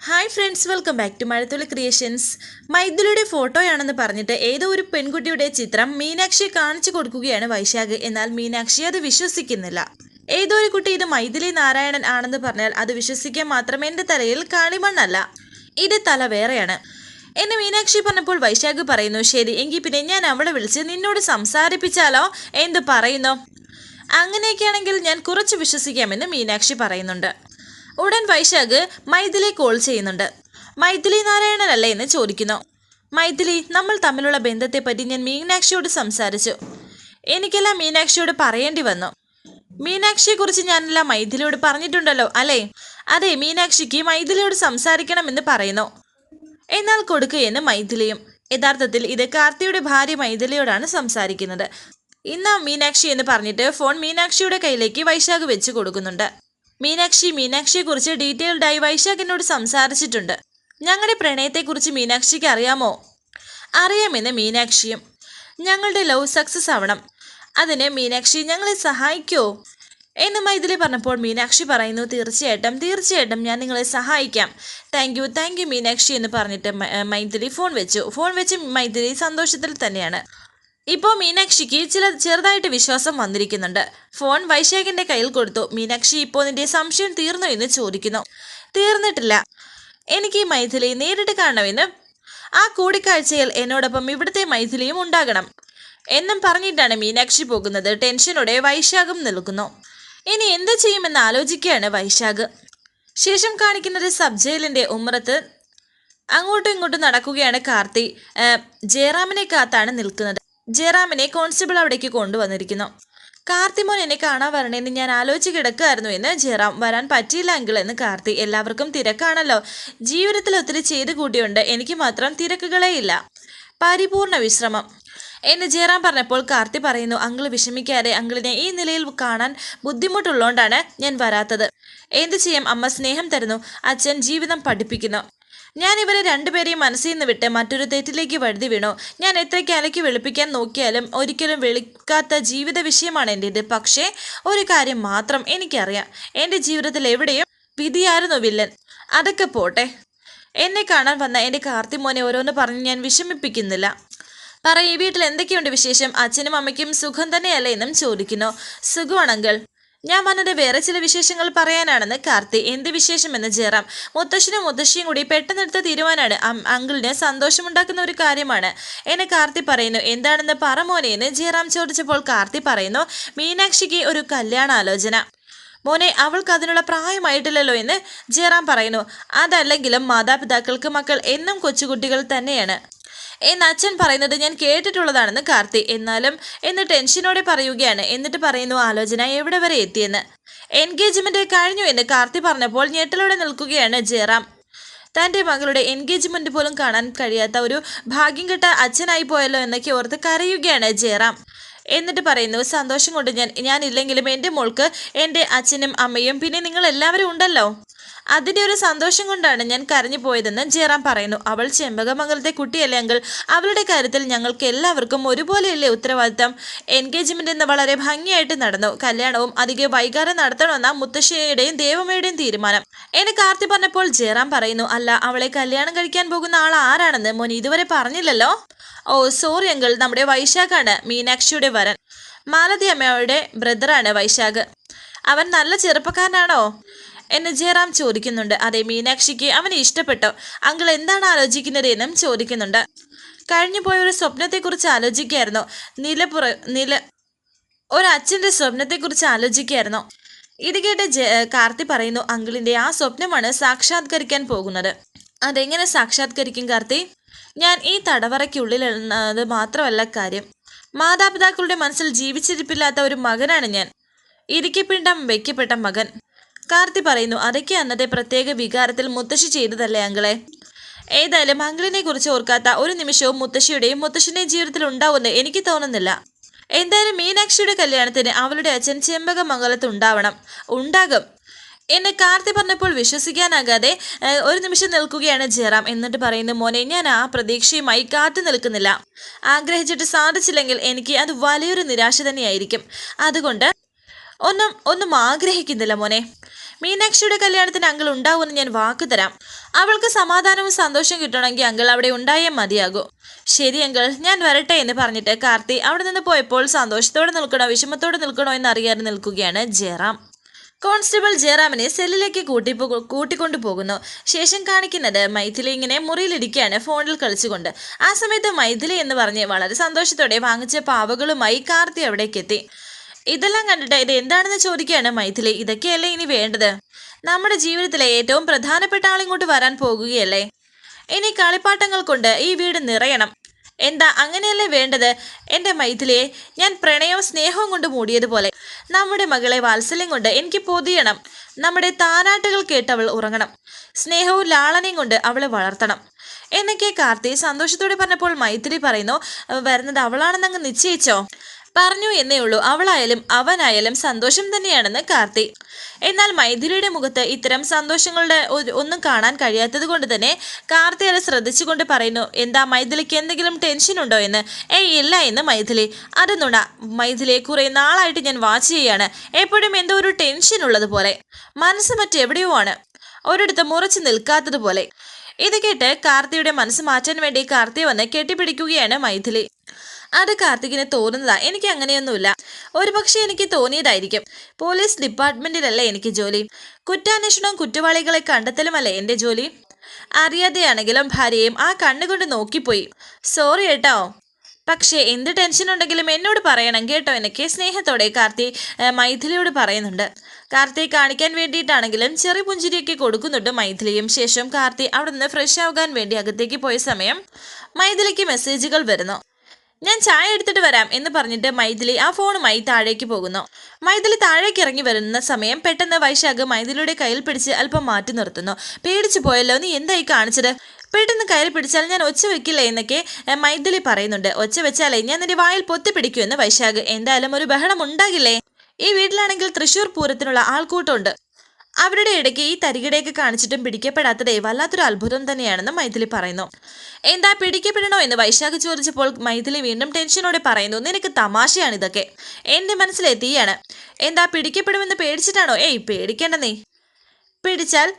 Hi friends welcome back to Mazhathulli creations മൈഥിലിയുടെ ഫോട്ടോയാണെന്ന് പറഞ്ഞിട്ട് ഏതോ ഒരു പെൺകുട്ടിയുടെ ചിത്രം മീനാക്ഷി കാണിച്ചു കൊടുക്കുകയാണ് വൈശാഖ്. എന്നാൽ മീനാക്ഷി അത് വിശ്വസിക്കുന്നില്ല. ഏതോ ഒരു കുട്ടി ഇത് മൈഥിലി നാരായണൻ ആണെന്ന് പറഞ്ഞാൽ അത് വിശ്വസിക്കാൻ മാത്രമേ എന്റെ തലയിൽ കാളിമണ്ണല്ല. ഇത് തല വേറെയാണ്. എന്നെ മീനാക്ഷി പറഞ്ഞപ്പോൾ വൈശാഖ് പറയുന്നു ശരി എങ്കിൽ പിന്നെ ഞാൻ അവളെ വിളിച്ച് നിന്നോട് സംസാരിപ്പിച്ചാലോ? എന്ത് പറയുന്നു? അങ്ങനെയൊക്കെയാണെങ്കിൽ ഞാൻ കുറച്ച് വിശ്വസിക്കാമെന്ന് മീനാക്ഷി പറയുന്നുണ്ട്. ഉടൻ വൈശാഖ് മൈഥിലി കോൾ ചെയ്യുന്നുണ്ട്. മൈഥിലി നാരായണനല്ലേ എന്ന് ചോദിക്കുന്നു. മൈഥിലി നമ്മൾ തമ്മിലുള്ള ബന്ധത്തെപ്പറ്റി ഞാൻ മീനാക്ഷിയോട് സംസാരിച്ചു. എനിക്കെല്ലാം മീനാക്ഷിയോട് പറയേണ്ടി വന്നു. മീനാക്ഷിയെക്കുറിച്ച് ഞാനെല്ലാം മൈഥിലിയോട് പറഞ്ഞിട്ടുണ്ടല്ലോ അല്ലേ? അതെ മീനാക്ഷിക്ക് മൈഥിലിയോട് സംസാരിക്കണമെന്ന് പറയുന്നു. എന്നാൽ കൊടുക്കുകയെന്ന് മൈഥിലിയും യഥാർത്ഥത്തിൽ ഇത് കാർത്തിയുടെ ഭാര്യ മൈഥിലിയോടാണ് സംസാരിക്കുന്നത്. ഇന്ന് മീനാക്ഷി എന്ന് പറഞ്ഞിട്ട് ഫോൺ മീനാക്ഷിയുടെ കയ്യിലേക്ക് വൈശാഖ് വെച്ച് കൊടുക്കുന്നുണ്ട്. മീനാക്ഷി മീനാക്ഷിയെക്കുറിച്ച് ഡീറ്റെയിൽഡായി വൈശാഖ് എന്നോട് സംസാരിച്ചിട്ടുണ്ട്. ഞങ്ങളുടെ പ്രണയത്തെക്കുറിച്ച് മീനാക്ഷിക്ക് അറിയാമോ? അറിയാമെന്ന് മീനാക്ഷിയും. ഞങ്ങളുടെ ലവ് സക്സസ് ആവണം. അതിന് മീനാക്ഷി ഞങ്ങളെ സഹായിക്കോ? എന്ന് മൈഥിലി പറഞ്ഞപ്പോൾ മീനാക്ഷി പറയുന്നു തീർച്ചയായിട്ടും തീർച്ചയായിട്ടും ഞാൻ നിങ്ങളെ സഹായിക്കാം. Thank you thank you Meenakshi എന്ന് പറഞ്ഞിട്ട് മൈഥിലി ഫോൺ വെച്ചു. ഫോൺ വെച്ച് മൈഥിലി സന്തോഷത്തിൽ തന്നെയാണ്. ഇപ്പോൾ മീനാക്ഷിക്ക് ചില ചെറുതായിട്ട് വിശ്വാസം വന്നിരിക്കുന്നുണ്ട്. ഫോൺ വൈശാഖിന്റെ കയ്യിൽ കൊടുത്തു. മീനാക്ഷി ഇപ്പോൾ നിന്റെ സംശയം തീർന്നു എന്ന് ചോദിക്കുന്നു. തീർന്നിട്ടില്ല. എനിക്ക് ഈ മൈഥിലി നേരിട്ട് കാണണമെന്ന് ആ കൂടിക്കാഴ്ചയിൽ എന്നോടൊപ്പം ഇവിടുത്തെ മൈഥിലിയും ഉണ്ടാകണം. എന്നും പറഞ്ഞിട്ടാണ് മീനാക്ഷി പോകുന്നത്. ടെൻഷനോടെ വൈശാഖും നിൽക്കുന്നു. ഇനി എന്ത് ചെയ്യുമെന്ന് ആലോചിക്കുകയാണ് വൈശാഖ്. ശേഷം കാണിക്കുന്നത് സബ് ജയിലിന്റെ ഉമ്മറത്ത് അങ്ങോട്ടും ഇങ്ങോട്ടും നടക്കുകയാണ് കാർത്തി. ജയറാമിനെ കാത്താണ് നിൽക്കുന്നത്. ജയറാമിനെ കോൺസ്റ്റബിൾ അവിടേക്ക് കൊണ്ടുവന്നിരിക്കുന്നു. കാർത്തിമോൻ എന്നെ കാണാൻ വരണേന്ന് ഞാൻ ആലോചിച്ച് കിടക്കുകയായിരുന്നു എന്ന് ജയറാം വരാൻ പറ്റിയില്ല എങ്കിൽ എന്ന് കാർത്തി എല്ലാവർക്കും തിരക്കാണല്ലോ. ജീവിതത്തിൽ ഒത്തിരി ചെയ്ത് കൂട്ടിയുണ്ട്. എനിക്ക് മാത്രം തിരക്കുകളേ ഇല്ല. പരിപൂർണ വിശ്രമം. എന്ന് ജയറാം പറഞ്ഞപ്പോൾ കാർത്തി പറയുന്നു അങ്കിൾ വിഷമിക്കാതെ അങ്കിളിനെ ഈ നിലയിൽ കാണാൻ ബുദ്ധിമുട്ടുള്ളതുകൊണ്ടാണ് ഞാൻ വരാത്തത്. എന്ത് ചെയ്യാം? അമ്മ സ്നേഹം തരുന്നു. അച്ഛൻ ജീവിതം പഠിപ്പിക്കുന്നു. ഞാൻ ഇവരെ രണ്ടുപേരെയും മനസ്സിൽ നിന്ന് വിട്ട് മറ്റൊരു തെറ്റിലേക്ക് വഴുതി വീണു. ഞാൻ എത്രയ്ക്ക് അലക്കി വെളുപ്പിക്കാൻ നോക്കിയാലും ഒരിക്കലും വെളുക്കാത്ത ജീവിത വിഷയമാണ് എന്റേത് പക്ഷേ ഒരു കാര്യം മാത്രം എനിക്കറിയാം. എന്റെ ജീവിതത്തിൽ എവിടെയും വിധിയായിരുന്നു വില്ലൻ. അതൊക്കെ പോട്ടെ. എന്നെ കാണാൻ വന്ന എന്റെ കാർത്തിമോനെ ഓരോന്ന് പറഞ്ഞ് ഞാൻ വിഷമിപ്പിക്കുന്നില്ല. പറ ഈ വീട്ടിൽ എന്തൊക്കെയുണ്ട് വിശേഷം? അച്ഛനും അമ്മയ്ക്കും സുഖം തന്നെയല്ലേ എന്നും ചോദിക്കുന്നു. സുഖമാണങ്കിൾ. ഞാൻ വന്നത് വേറെ ചില വിശേഷങ്ങൾ പറയാനാണെന്ന് കാർത്തി. എന്ത് വിശേഷമെന്ന് ജയറാം. മുത്തശ്ശനും മുത്തശ്ശിയും കൂടി പെട്ടെന്നെടുത്ത തീരുമാനമാണ്. അങ്കിളിന് സന്തോഷമുണ്ടാക്കുന്ന ഒരു കാര്യമാണ്. എന്നെ കാർത്തി പറയുന്നു എന്താണെന്ന് പറമോനെ എന്ന് ജയറാം ചോദിച്ചപ്പോൾ കാർത്തി പറയുന്നു മീനാക്ഷിക്ക് ഒരു കല്യാണാലോചന. മോനെ അവൾക്ക് അതിനുള്ള പ്രായമായിട്ടില്ലല്ലോ എന്ന് ജയറാം പറയുന്നു. അതല്ലെങ്കിലും മാതാപിതാക്കൾക്ക് മക്കൾ എന്നും കൊച്ചുകുട്ടികൾ തന്നെയാണ്. എന്ന് അച്ഛൻ പറയുന്നത് ഞാൻ കേട്ടിട്ടുള്ളതാണെന്ന് കാർത്തി. എന്നാലും എന്ന് ടെൻഷനോടെ പറയുകയാണ്. എന്നിട്ട് പറയുന്നു ആലോചന എവിടെ വരെ എത്തിയെന്ന്? എൻഗേജ്മെന്റ് കഴിഞ്ഞു എന്ന് കാർത്തി പറഞ്ഞപ്പോൾ ഞെട്ടലോടെ നിൽക്കുകയാണ് ജയറാം. തന്റെ മകളുടെ എൻഗേജ്മെന്റ് പോലും കാണാൻ കഴിയാത്ത ഒരു ഭാഗ്യം കെട്ട അച്ഛനായി പോയല്ലോ എന്നൊക്കെ ഓർത്ത് കരയുകയാണ് ജയറാം. എന്നിട്ട് പറയുന്നു സന്തോഷം കൊണ്ട് ഞാൻ ഞാനില്ലെങ്കിലും എന്റെ മോൾക്ക് എന്റെ അച്ഛനും അമ്മയും പിന്നെ നിങ്ങൾ എല്ലാവരും ഉണ്ടല്ലോ? അതിന്റെ ഒരു സന്തോഷം കൊണ്ടാണ് ഞാൻ കരഞ്ഞു പോയതെന്ന് ജയറാം പറയുന്നു. അവൾ ചെമ്പകമംഗലത്തെ കുട്ടിയല്ലേ അങ്കിൾ? അവളുടെ കാര്യത്തിൽ ഞങ്ങൾക്ക് എല്ലാവർക്കും ഒരുപോലെയല്ലേ ഉത്തരവാദിത്തം? എൻഗേജ്മെന്റ് എന്ന് വളരെ ഭംഗിയായിട്ട് നടന്നു. കല്യാണവും അധികം വൈകാരം നടത്തണമെന്ന മുത്തശ്ശിയുടെയും ദേവമ്മയുടെയും തീരുമാനം. എന്നെ കാർത്തി പറഞ്ഞപ്പോൾ ജയറാം പറയുന്നു അല്ല അവളെ കല്യാണം കഴിക്കാൻ പോകുന്ന ആൾ ആരാണെന്ന് മോൻ ഇതുവരെ പറഞ്ഞില്ലല്ലോ? ഓ സോറി അങ്കിൾ നമ്മുടെ വൈശാഖാണ് മീനാക്ഷിയുടെ വരൻ. മാലതി അമ്മയുടെ ബ്രദറാണ് വൈശാഖ്. അവൻ നല്ല ചെറുപ്പക്കാരനാണോ? എന്ന് ജയറാം ചോദിക്കുന്നുണ്ട്. അതെ മീനാക്ഷിക്ക് അവനെ ഇഷ്ടപ്പെട്ടോ. അങ്കിൾ എന്താണ് ആലോചിക്കുന്നത് എന്നും ചോദിക്കുന്നുണ്ട്. കഴിഞ്ഞു പോയ ഒരു സ്വപ്നത്തെക്കുറിച്ച് ആലോചിക്കുകയായിരുന്നു. നിലപുറ നില ഒരു ഒരച്ഛന്റെ സ്വപ്നത്തെക്കുറിച്ച് ആലോചിക്കുകയായിരുന്നു. ഇത് കേട്ട് കാർത്തി പറയുന്നു അങ്കിളിന്റെ ആ സ്വപ്നമാണ് സാക്ഷാത്കരിക്കാൻ പോകുന്നത്. അതെങ്ങനെ സാക്ഷാത്കരിക്കും കാർത്തി? ഞാൻ ഈ തടവറയ്ക്കുള്ളിൽ എന്നത് മാത്രമല്ല കാര്യം. മാതാപിതാക്കളുടെ മനസ്സിൽ ജീവിച്ചിരിപ്പില്ലാത്ത ഒരു മകനാണ് ഞാൻ. ഇരിക്കപ്പിണ്ടം വയ്ക്കപ്പെട്ട മകൻ. കാർത്തി പറയുന്നു അതൊക്കെ അന്നത്തെ പ്രത്യേക വികാരത്തിൽ മുത്തശ്ശി ചെയ്തതല്ലേ അങ്കളെ? ഏതായാലും അങ്കിളിനെ കുറിച്ച് ഓർക്കാത്ത ഒരു നിമിഷവും മുത്തശ്ശിയുടെയും മുത്തശ്ശിന്റെയും ജീവിതത്തിൽ ഉണ്ടാവുമെന്ന് എനിക്ക് തോന്നുന്നില്ല. എന്തായാലും മീനാക്ഷിയുടെ കല്യാണത്തിന് അവളുടെ അച്ഛൻ ചെമ്പകമംഗലത്ത് ഉണ്ടാവണം. ഉണ്ടാകും. എന്നെ കാർത്തി പറഞ്ഞപ്പോൾ വിശ്വസിക്കാനാകാതെ ഒരു നിമിഷം നിൽക്കുകയാണ് ജയറാം എന്നിട്ട് പറയുന്നു മോനെ ഞാൻ ആ പ്രതീക്ഷയുമായി കാത്തു നിൽക്കുന്നില്ല. ആഗ്രഹിച്ചിട്ട് സാധിച്ചില്ലെങ്കിൽ എനിക്ക് അത് വലിയൊരു നിരാശ തന്നെയായിരിക്കും. അതുകൊണ്ട് ഒന്നും ഒന്നും ആഗ്രഹിക്കുന്നില്ല മോനെ. മീനാക്ഷിയുടെ കല്യാണത്തിന് അങ്കിൾ ഉണ്ടാവുമെന്ന് ഞാൻ വാക്ക് തരാം. അവൾക്ക് സമാധാനവും സന്തോഷവും കിട്ടണമെങ്കിൽ അങ്കിൾ അവിടെ ഉണ്ടായേ മതിയാകൂ. ശരി അങ്കിൾ ഞാൻ വരട്ടെ എന്ന് പറഞ്ഞിട്ട് കാർത്തി അവിടെ നിന്ന് പോയപ്പോൾ സന്തോഷത്തോടെ നിൽക്കണോ വിഷമത്തോടെ നിൽക്കണോ എന്ന് അറിയാതെ നിൽക്കുകയാണ് ജയറാം. കോൺസ്റ്റബിൾ ജയറാമിനെ സെല്ലിലേക്ക് കൂട്ടി കൂട്ടിക്കൊണ്ടു പോകുന്നു. ശേഷം കാണിക്കുന്നത് മൈഥിലി ഇങ്ങനെ മുറിയിലിരിക്കുകയാണ് ഫോണിൽ കളിച്ചുകൊണ്ട്. ആ സമയത്ത് മൈഥിലി എന്ന് പറഞ്ഞ് വളരെ സന്തോഷത്തോടെ വാങ്ങിച്ച പാവകളുമായി കാർത്തി അവിടേക്ക് എത്തി ഇതെല്ലാം കണ്ടിട്ട് ഇത് എന്താണെന്ന് ചോദിക്കുകയാണ് മൈഥിലി. ഇതൊക്കെയല്ലേ ഇനി വേണ്ടത്? നമ്മുടെ ജീവിതത്തിലെ ഏറ്റവും പ്രധാനപ്പെട്ട ആളിങ്ങോട്ട് വരാൻ പോകുകയല്ലേ? ഇനി കളിപ്പാട്ടങ്ങൾ കൊണ്ട് ഈ വീട് നിറയണം. എന്താ അങ്ങനെയല്ലേ വേണ്ടത്? എന്റെ മൈഥിലിയെ ഞാൻ പ്രണയവും സ്നേഹവും കൊണ്ട് മൂടിയതുപോലെ നമ്മുടെ മകളെ വാത്സല്യം കൊണ്ട് എനിക്ക് പൊതിയണം. നമ്മുടെ താനാട്ടുകൾ കേട്ട് അവൾ ഉറങ്ങണം. സ്നേഹവും ലാളനയും കൊണ്ട് അവളെ വളർത്തണം. എന്നൊക്കെ കാർത്തി സന്തോഷത്തോടെ പറഞ്ഞപ്പോൾ മൈഥിലി പറയുന്നു വരുന്നത് അവളാണെന്നങ്ങ് നിശ്ചയിച്ചോ? പറഞ്ഞു എന്നേ ഉള്ളൂ. അവളായാലും അവനായാലും സന്തോഷം തന്നെയാണെന്ന് കാർത്തി. എന്നാൽ മൈഥിലിയുടെ മുഖത്ത് ഇത്തരം സന്തോഷങ്ങളുടെ ഒന്നും കാണാൻ കഴിയാത്തത് കൊണ്ട് തന്നെ കാർത്തി അത് ശ്രദ്ധിച്ചുകൊണ്ട് പറയുന്നു എന്താ മൈഥിലിക്ക് എന്തെങ്കിലും ടെൻഷൻ ഉണ്ടോ എന്ന്? ഏയ് ഇല്ല എന്ന് മൈഥിലി. അത് നുണ. മൈഥിലിയെ കുറെ നാളായിട്ട് ഞാൻ വാച്ച് ചെയ്യാണ്. എപ്പോഴും എന്തോ ഒരു ടെൻഷൻ ഉള്ളത് പോലെ. മനസ്സ് മറ്റെവിടെയോ ആണ്. ഒരിടത്ത് മുറച്ചു നിൽക്കാത്തതുപോലെ ഇത് കേട്ട് കാർത്തിയുടെ മനസ്സ് മാറ്റാൻ വേണ്ടി കാർത്തിയെ വന്ന് കെട്ടിപ്പിടിക്കുകയാണ് മൈഥിലി. അത് കാർത്തികിന് തോന്നുന്നതാ. എനിക്ക് അങ്ങനെയൊന്നുമില്ല. ഒരു പക്ഷേ എനിക്ക് തോന്നിയതായിരിക്കും. പോലീസ് ഡിപ്പാർട്ട്മെന്റിലല്ലേ എനിക്ക് ജോലി? കുറ്റാന്വേഷണവും കുറ്റവാളികളെ കണ്ടെത്തലുമല്ലേ എന്റെ ജോലി? അറിയാതെയാണെങ്കിലും ഭാര്യയും ആ കണ്ണുകൊണ്ട് നോക്കിപ്പോയി. സോറി കേട്ടോ പക്ഷേ എന്ത് ടെൻഷൻ ഉണ്ടെങ്കിലും എന്നോട് പറയണം കേട്ടോ എനിക്ക് സ്നേഹത്തോടെ കാർത്തി മൈഥിലിയോട് പറയുന്നുണ്ട്. കാർത്തി കാണിക്കാൻ വേണ്ടിയിട്ടാണെങ്കിലും ചെറിയ പുഞ്ചിരിയൊക്കെ കൊടുക്കുന്നുണ്ട് മൈഥിലിയും. ശേഷം കാർത്തി അവിടെ നിന്ന് ഫ്രഷ് ആവാൻ വേണ്ടി അകത്തേക്ക് പോയ സമയം മൈഥിലിക്ക് മെസ്സേജുകൾ വരുന്നു. ഞാൻ ചായ എടുത്തിട്ട് വരാം എന്ന് പറഞ്ഞിട്ട് മൈഥിലി ആ ഫോണുമായി താഴേക്ക് പോകുന്നു. മൈഥിലി താഴേക്ക് ഇറങ്ങി വരുന്ന സമയം പെട്ടെന്ന് വൈശാഖ് മൈഥിലിയുടെ കയ്യിൽ പിടിച്ച് അല്പം മാറ്റി നിർത്തുന്നു. പേടിച്ചു പോയല്ലോ നീ എന്തായി കാണിച്ചത്? പെട്ടെന്ന് കയ്യിൽ പിടിച്ചാൽ ഞാൻ ഒച്ച വെക്കില്ല എന്നൊക്കെ മൈഥിലി പറയുന്നുണ്ട്. ഒച്ച വെച്ചാലേ ഞാൻ നിന്റെ വായിൽ പൊത്തി എന്ന് വൈശാഖ്. എന്തായാലും ഒരു ബഹളം ഉണ്ടാകില്ലേ? ഈ വീട്ടിലാണെങ്കിൽ തൃശൂർ പൂരത്തിനുള്ള ആൾക്കൂട്ടമുണ്ട്. അവരുടെ ഇടയ്ക്ക് ഈ തരികിടയൊക്കെ കാണിച്ചിട്ടും പിടിക്കപ്പെടാത്തതേ വല്ലാത്തൊരു അത്ഭുതം തന്നെയാണെന്ന് മൈഥിലി പറയുന്നു. എന്താ പിടിക്കപ്പെടണോ? എന്ന് വൈശാഖ് ചോദിച്ചപ്പോൾ മൈഥിലി വീണ്ടും ടെൻഷനോടെ പറയുന്നു നിനക്ക് തമാശയാണ് ഇതൊക്കെ. എന്റെ മനസ്സിലെ തീയാണ് എന്താ പിടിക്കപ്പെടുമെന്ന് പേടിച്ചിട്ടാണോ? ഏയ് പേടിക്കേണ്ട നീ. പിടിച്ചാൽ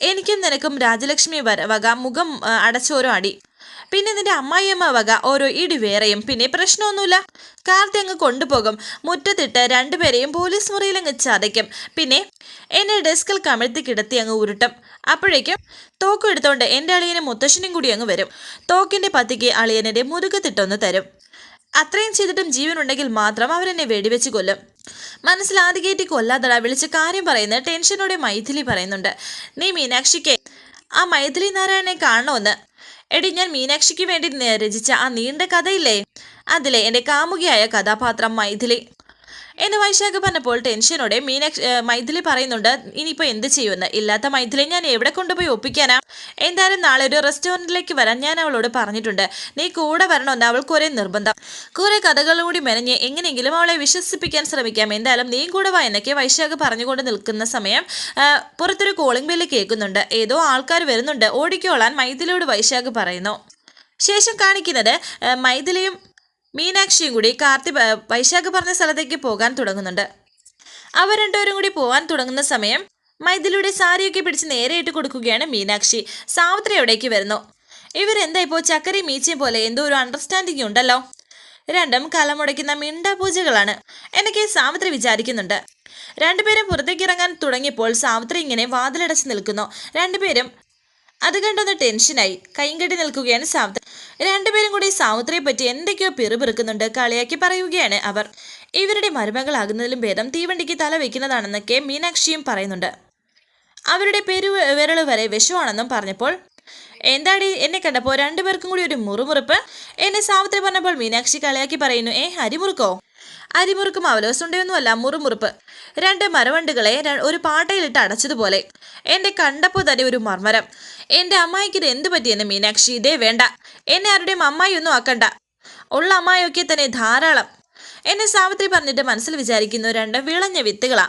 എനിക്കും നിനക്കും രാജലക്ഷ്മി വക മുഖം അടച്ചോരോ അടി. പിന്നെ നിന്റെ അമ്മായിയമ്മ വക ഓരോ ഇടി വേറെയും. പിന്നെ പ്രശ്നമൊന്നുമില്ല. കാർത്തി അങ്ങ് കൊണ്ടുപോകും. മുറ്റത്തിട്ട് രണ്ടുപേരെയും പോലീസ് മുറിയിൽ അങ്ങ് ചതയ്ക്കും. പിന്നെ എന്നെ ഡെസ്കിൽ കമിഴ്ത്തി കിടത്തി അങ്ങ് ഉരുട്ടും. അപ്പോഴേക്കും തോക്ക് എടുത്തോണ്ട് എന്റെ അളിയനെ മുത്തശ്ശനും കൂടി അങ്ങ് വരും. തോക്കിന്റെ പത്തിക്ക് അളിയനെ മുതുകത്തിട്ടൊന്ന് തരും. അത്രയും ചെയ്തിട്ടും ജീവനുണ്ടെങ്കിൽ മാത്രം അവരെന്നെ വെടിവെച്ച് കൊല്ലും. മനസ്സിൽ ആദ്യകേറ്റി കൊല്ലാതട വിളിച്ച് കാര്യം പറയുന്ന ടെൻഷനോടെ മൈഥിലി പറയുന്നുണ്ട്. നീ മീനാക്ഷിക്ക് ആ മൈഥിലി നാരായണനെ കാണണമെന്ന് എടി ഞാൻ മീനാക്ഷിക്ക് വേണ്ടി രചിച്ച ആ നീണ്ട കഥയില്ലേ? അതിലെ എന്റെ കാമുകിയായ കഥാപാത്രം മൈഥിലി. എന്ന് വൈശാഖ് പറഞ്ഞപ്പോൾ ടെൻഷനോടെ മീനാക്ഷി മൈഥിലി പറയുന്നുണ്ട് ഇനിയിപ്പോൾ എന്ത് ചെയ്യുമെന്ന് ഇല്ലാത്ത മൈഥിലി ഞാൻ എവിടെ കൊണ്ടുപോയി ഒപ്പിക്കാനാ? എന്തായാലും നാളെ ഒരു റെസ്റ്റോറന്റിലേക്ക് വരാൻ ഞാൻ അവളോട് പറഞ്ഞിട്ടുണ്ട്. നീ കൂടെ വരണമെന്ന് അവൾക്ക് ഒരേ നിർബന്ധം. കുറേ കഥകളും കൂടി മെനഞ്ഞ് എങ്ങനെയെങ്കിലും അവളെ വിശ്വസിപ്പിക്കാൻ ശ്രമിക്കാം. എന്തായാലും നീ കൂടെ വാ എന്നൊക്കെ വൈശാഖ് പറഞ്ഞുകൊണ്ട് നിൽക്കുന്ന സമയം പുറത്തൊരു കോളിംഗ് ബെല്ല് കേൾക്കുന്നുണ്ട്. ഏതോ ആൾക്കാർ വരുന്നുണ്ട്. ഓടിക്കോളാൻ മൈഥിലിയോട് വൈശാഖ് പറയുന്നു. ശേഷം കാണിക്കുന്നത് മൈഥിലിയും മീനാക്ഷിയും കൂടി കാർത്തി വൈശാഖ് പറഞ്ഞ സ്ഥലത്തേക്ക് പോകാൻ തുടങ്ങുന്നുണ്ട്. അവർ രണ്ടുപേരും കൂടി പോകാൻ തുടങ്ങുന്ന സമയം മൈഥിലിയുടെ സാരിയൊക്കെ പിടിച്ച് നേരെ ഇട്ട് കൊടുക്കുകയാണ് മീനാക്ഷി. സാവിത്രി എവിടേക്ക് വരുന്നു. ഇവരെന്താ ഇപ്പോൾ ചക്കരി മീച്ചയും പോലെ എന്തോ ഒരു അണ്ടർസ്റ്റാൻഡിംഗ് ഉണ്ടല്ലോ? രണ്ടും കലമുടയ്ക്കുന്ന മിണ്ടാപൂജകളാണ് എന്നൊക്കെ സാവിത്രി വിചാരിക്കുന്നുണ്ട്. രണ്ടുപേരും പുറത്തേക്ക് ഇറങ്ങാൻ തുടങ്ങിയപ്പോൾ സാവിത്രി ഇങ്ങനെ വാതിലടച്ച് നിൽക്കുന്നു. രണ്ടുപേരും അത് കണ്ടൊന്ന് ടെൻഷനായി. കൈകെട്ടി കെട്ടി നിൽക്കുകയാണ് സാവിത്രി. രണ്ടുപേരും കൂടി സാവിത്രിയെ പറ്റി എന്തൊക്കെയോ പിറുപിറുക്കുന്നുണ്ട് കളിയാക്കി പറയുകയാണ് അവർ. ഇവരുടെ മരുമകളാകുന്നതിലും ഭേദം തീവണ്ടിക്ക് തല വെക്കുന്നതാണെന്നൊക്കെ മീനാക്ഷിയും പറയുന്നുണ്ട്. അവരുടെ പെരു വിരൽ വരെ വിഷമാണെന്നും പറഞ്ഞപ്പോൾ എന്താടി എന്നെ കണ്ടപ്പോൾ രണ്ടുപേർക്കും കൂടി ഒരു മുറുമുറുപ്പ് എന്നെ സാവിത്രി പറഞ്ഞപ്പോൾ മീനാക്ഷി കളിയാക്കി പറയുന്നു ഏ അരിമുറുക്കോ? അരിമുറുക്കും അവലോസുണ്ടയൊന്നുമല്ല മുറുമുറുപ്പ്. രണ്ട് മരവണ്ടുകളെ ഒരു പാട്ടയിലിട്ട് അടച്ചതുപോലെ. എന്റെ കണ്ടപ്പോൾ തന്നെ ഒരു മർമ്മരം. എന്റെ അമ്മായിക്ക് ഇത് എന്ത് പറ്റിയെന്ന് മീനാക്ഷി ഇതേ വേണ്ട. എന്നെ ആരുടെയും അമ്മായി ഒന്നും ആക്കണ്ട. ഉള്ള അമ്മായിയൊക്കെ തന്നെ ധാരാളം. എന്നെ സാവിത്രി പറഞ്ഞിട്ട് മനസ്സിൽ വിചാരിക്കുന്നു രണ്ട് വിളഞ്ഞ വിത്തുകളാ.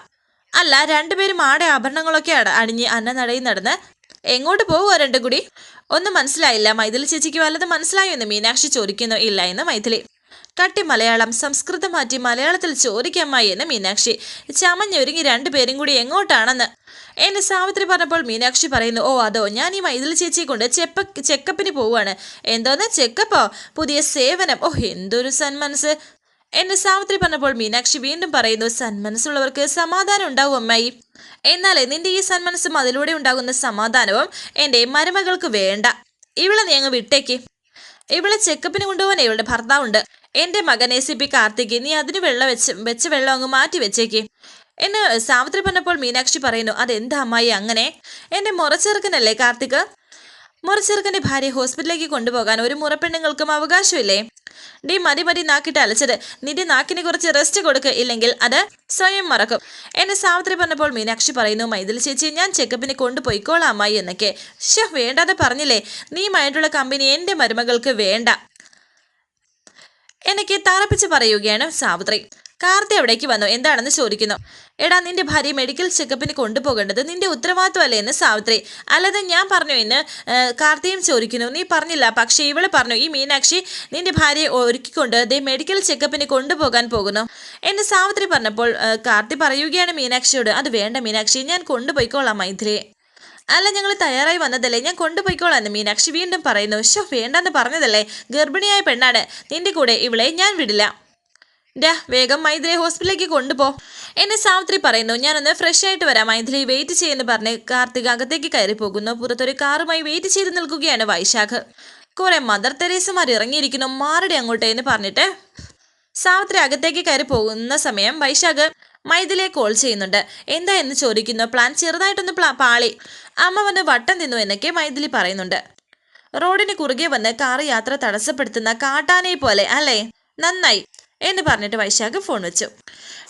അല്ല രണ്ടുപേരും ആടെ ആഭരണങ്ങളൊക്കെ അണിഞ്ഞ് അന്നനടയിൽ നടന്ന് എങ്ങോട്ട് പോവുക രണ്ടും കൂടി? ഒന്നും മനസ്സിലായില്ല. മൈഥിലി ചേച്ചിക്ക് വല്ലതും മനസ്സിലായോ എന്ന് മീനാക്ഷി ചോദിക്കുന്നു. ഇല്ല എന്ന് മൈഥിലി. കട്ടി മലയാളം സംസ്കൃതം മാറ്റി മലയാളത്തിൽ ചോദിക്കാമായി എന്ന് മീനാക്ഷി. ചമഞ്ഞൊരുങ്ങി രണ്ടുപേരും കൂടി എങ്ങോട്ടാണെന്ന്. എന്നെ സാവിത്രി പറഞ്ഞപ്പോൾ മീനാക്ഷി പറയുന്നു ഓ അതോ ഞാൻ ഈ മൈതിൽ ചേച്ചിയെ കൊണ്ട് ചെപ്പ ചെക്കപ്പിന് പോവുകയാണ്. എന്തോന്ന്? ചെക്കപ്പോ? പുതിയ സേവനം. ഓ എന്തൊരു സന്മനസ് എന്നെ സാവിത്രി പറഞ്ഞപ്പോൾ മീനാക്ഷി വീണ്ടും പറയുന്നു സന്മനസ്സുള്ളവർക്ക് സമാധാനം ഉണ്ടാവും അമ്മായി. എന്നാൽ നിന്റെ ഈ സന്മനസ്സും അതിലൂടെ ഉണ്ടാകുന്ന സമാധാനവും എന്റെ മരുമകൾക്ക് വേണ്ട. ഇവളെ നീ അങ്ങ് വിട്ടേക്ക്. ഇവളെ ചെക്കപ്പിന് കൊണ്ടുപോകാൻ ഇവളുടെ ഭർത്താവുണ്ട്. എന്റെ മകൻ എ സി പി കാർത്തിക് നീ അതിന് വെള്ളം വെച്ച് വെച്ച വെള്ളം അങ്ങ് മാറ്റി വെച്ചേക്ക്. എന്നെ സാവിത്രി പറഞ്ഞപ്പോൾ മീനാക്ഷി പറയുന്നു അതെന്താ അമ്മായി അങ്ങനെ? എന്റെ മുറച്ചെറുക്കനല്ലേ കാർത്തിക്? മുറച്ചെറുക്കന്റെ ഭാര്യ ഹോസ്പിറ്റലിലേക്ക് കൊണ്ടുപോകാൻ ഒരു മുറപ്പെണ്ണുങ്ങൾക്കും അവകാശമില്ലേ? ഡീ മതി മതി നാക്കിട്ട് അലച്ചത്. നിന്റെ നാക്കിന് കുറച്ച് റെസ്റ്റ് കൊടുക്കുക ഇല്ലെങ്കിൽ അത് സ്വയം മറക്കും. എന്നെ സാവിത്രി പറഞ്ഞപ്പോൾ മീനാക്ഷി പറയുന്നു മൈതിൽ ചേച്ചി ഞാൻ ചെക്കപ്പിന് കൊണ്ടുപോയിക്കോളാം അമ്മായി എന്നൊക്കെ. ഷെ വേണ്ടാതെ പറഞ്ഞില്ലേ? നീ നീയുമായിട്ടുള്ള കമ്പനി എന്റെ മരുമകൾക്ക് വേണ്ട. എനിക്ക് തറപ്പിച്ച് പറയുകയാണ് സാവിത്രി. കാർത്തി എവിടേക്ക് വന്നോ. എന്താണെന്ന് ചോദിക്കുന്നു. എടാ നിന്റെ ഭാര്യ മെഡിക്കൽ ചെക്കപ്പിന് കൊണ്ടുപോകേണ്ടത് നിന്റെ ഉത്തരവാദിത്വമല്ലേ എന്ന് സാവിത്രി. അല്ലാതെ ഞാൻ പറഞ്ഞു എന്ന് കാർത്തിയും ചോദിക്കുന്നു. നീ പറഞ്ഞില്ല പക്ഷേ ഇവൾ പറഞ്ഞു ഈ മീനാക്ഷി നിന്റെ ഭാര്യയെ ഒരുക്കിക്കൊണ്ട് ദേ മെഡിക്കൽ ചെക്കപ്പിന് കൊണ്ടുപോകാൻ പോകുന്നു. എന്ന് സാവിത്രി പറഞ്ഞപ്പോൾ കാർത്തി പറയുകയാണ് മീനാക്ഷിയോട് അത് വേണ്ട മീനാക്ഷി ഞാൻ കൊണ്ടുപോയിക്കോളാം മൈത്രിയെ അല്ല ഞങ്ങൾ തയ്യാറായി വന്നതല്ലേ? ഞാൻ കൊണ്ടുപോയിക്കോളാം മീനാക്ഷി വീണ്ടും പറയുന്നു. ഷോ വേണ്ടെന്ന് പറഞ്ഞതല്ലേ? ഗർഭിണിയായ പെണ്ണാണ്. നിന്റെ കൂടെ ഇവളെ ഞാൻ വിടില്ല. ഡാ വേഗം മൈഥിലെ ഹോസ്പിറ്റലിലേക്ക് കൊണ്ടുപോ. എന്നെ സാവിത്രി പറയുന്നു ഞാനൊന്ന് ഫ്രഷ് ആയിട്ട് വരാം. മൈഥിലി വെയിറ്റ് ചെയ്യുന്നു പറഞ്ഞ് കാർത്തിക് അകത്തേക്ക് കയറി പോകുന്നു. പുറത്തൊരു കാറുമായി വെയിറ്റ് ചെയ്ത് നിൽക്കുകയാണ് വൈശാഖ്. കുറെ മദർ തെരേസമാർ ഇറങ്ങിയിരിക്കുന്നു. മാറടി അങ്ങോട്ടേ എന്ന് പറഞ്ഞിട്ട്. സാവിത്രി അകത്തേക്ക് കയറി പോകുന്ന സമയം വൈശാഖ് മൈഥിലിയെ കോൾ ചെയ്യുന്നുണ്ട്. എന്താ എന്ന് ചോദിക്കുന്നു. പ്ലാൻ ചെറുതായിട്ടൊന്ന് പാളി. അമ്മ വന്ന് വട്ടം തിന്നു എന്നൊക്കെ മൈദിലി പറയുന്നുണ്ട്. റോഡിന് കുറുകെ വന്ന് കാർ യാത്ര തടസ്സപ്പെടുത്തുന്ന കാട്ടാനെ പോലെ അല്ലേ? നന്നായി. എന്ന് പറഞ്ഞിട്ട് വൈശാഖ് ഫോൺ വെച്ചു.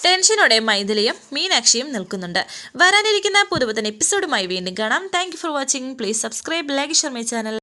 ടെൻഷനോടെ മൈഥിലിയും മീനാക്ഷിയും നിൽക്കുന്നുണ്ട്. വരാനിരിക്കുന്ന പുതുപുത്തൻ എപ്പിസോഡുമായി വീണ്ടും കാണാം. Thank for watching please subscribe like Sharmi channel